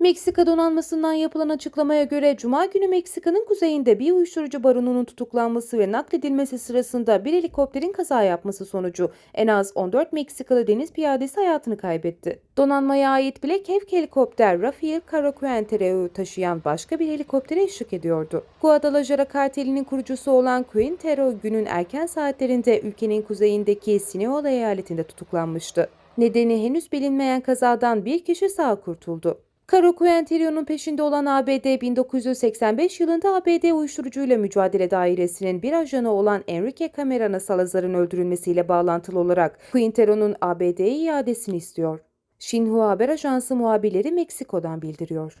Meksika donanmasından yapılan açıklamaya göre Cuma günü Meksika'nın kuzeyinde bir uyuşturucu baronunun tutuklanması ve nakledilmesi sırasında bir helikopterin kaza yapması sonucu en az 14 Meksikalı deniz piyadesi hayatını kaybetti. Donanmaya ait Black Hawk helikopter Rafael Caro taşıyan başka bir helikoptere eşlik ediyordu. Guadalajara kartelinin kurucusu olan Quintero günün erken saatlerinde ülkenin kuzeyindeki Sinaloa eyaletinde tutuklanmıştı. Nedeni henüz bilinmeyen kazadan bir kişi sağ kurtuldu. Caro Quintero'nun peşinde olan ABD 1985 yılında ABD Uyuşturucuyla Mücadele Dairesi'nin bir ajanı olan Enrique Camarena Salazar'ın öldürülmesiyle bağlantılı olarak Quintero'nun ABD'ye iadesini istiyor. Xinhua Haber Ajansı muhabirleri Meksiko'dan bildiriyor.